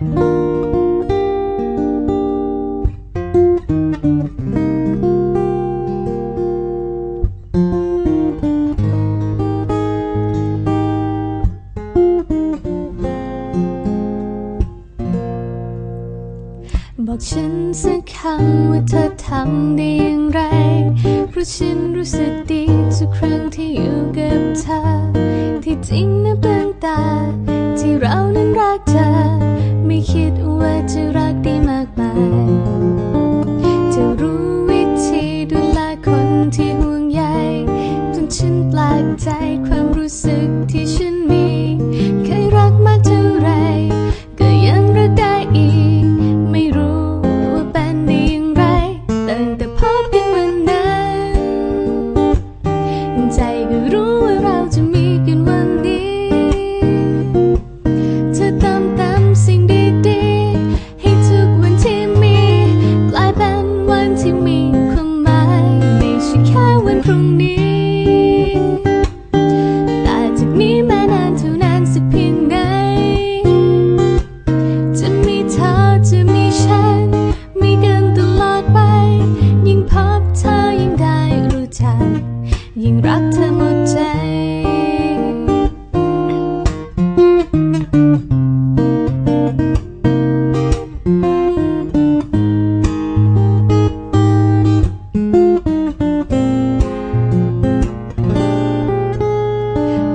บอกฉันสักคำว่าเธอทำได้อย่างไร เพราะฉันรู้สึกดีทุกครั้งที่อยู่กับเธอ ที่จริงนะเบื้องตาที่เรานั้นรักเธอ คิดว่าจะรักได้มากมาย จะรู้วิธีดูแลคนที่ห่วงใยจนฉันแปลกใจ ยิ่งรักเธอหมดใจ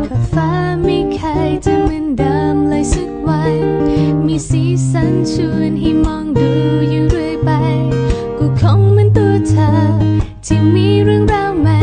ขอบฟ้าไม่เคยจะเหมือนดิมเลยสักวันมีสีสันชวนให้มองดูอยู่เรื่อยไป ก็คงเหมือนตัวเธอ ที่มีเรื่องราวใหม่